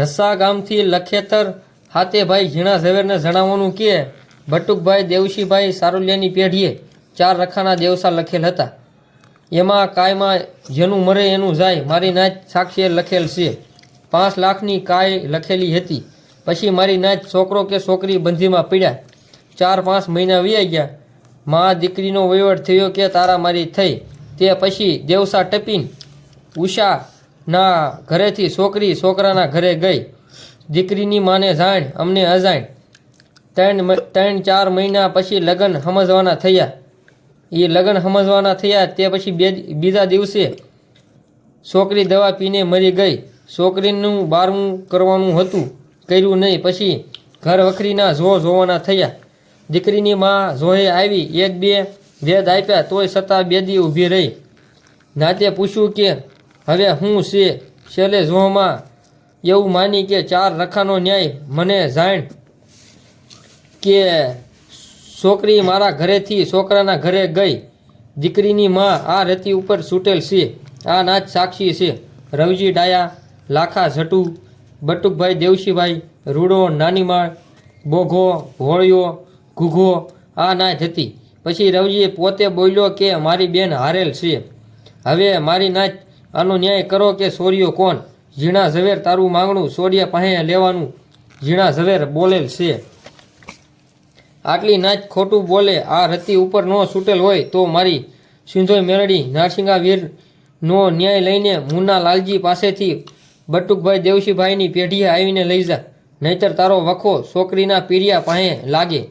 ઢસા ગામથી લખેતર હાતેભાઈ ઝીણા ઝવેરને જણાવવાનું કે, બટુકભાઈ, દેવશીભાઈ સારુલિયાની પેઢીએ ચાર રખાના દેવસા લખેલ હતા. એમાં કાયમાં જેનું મરે એનું જાય, મારી નાચ સાક્ષીએ લખેલ છે. પાંચ લાખની કાય લખેલી હતી. પછી મારી નાચ છોકરો કે છોકરી બંધીમાં પીડ્યા. ચાર પાંચ મહિના વ્યાઈ ગયા. મા દીકરીનો વહીવટ થયો કે તારા મારી થઈ. તે પછી દેવસા ટપીને ઉષાના ઘરેથી છોકરી છોકરાના ઘરે ગઈ. દીકરીની માને જાણ, અમને અજાણ. ત્રણ ત્રણ, ચાર મહિના પછી લગ્ન સમજવાના થયા. એ લગ્ન સમજવાના થયા તે પછી બે, બીજા દિવસે છોકરી દવા પીને મરી ગઈ. છોકરીનું બારમું કરવાનું હતું, કર્યું નહીં. પછી ઘર વખરીના જો જોવાના થયા. દીકરીની માં જોહે આવી, એક બે વેદ આપ્યા, તોય છતાં બેદી ઊભી રહી. નાતે પૂછ્યું કે હવે હું છે? છેલ્લે જોહમાં એવું માની કે ચાર રખાનો ન્યાય મને જાણ કે છોકરી મારા ઘરેથી છોકરાના ઘરે ગઈ. દીકરીની માં આ રતી ઉપર છૂટેલ છે. આ નાચ સાક્ષી છે. રવજી ડાયા, લાખા ઝટુ, બટુકભાઈ દેવશીભાઈ, રૂડો, નાનીમાળ, બોઘો હોળિયો ઘૂઘો, આ નાચ હતી. પછી રવજીએ પોતે બોલ્યો કે મારી બેન હારેલ છે. હવે મારી નાચ આનો ન્યાય કરો કે સોરિયો કોણ? ઝીણા ઝવેર તારું માંગણું સોરિયા પાસે લેવાનું. ઝીણા ઝવેર બોલેલ છે. આટલી નાચ ખોટું બોલે, આ રતી ઉપર ન છૂટેલ હોય તો મારી સિંધોઈ મેળડી નારસિંગા વીરનો ન્યાય લઈને મુન્ના લાલજી પાસેથી બટુકભાઈ દેવશીભાઈની પેઢીએ આવીને લઈ જા. નહીતર તારો વખો છોકરીના પીરિયા પાસે લાગે.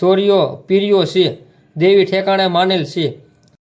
સોરિયો પીરિયો છે. દેવી ઠેકાણે માનેલ છે.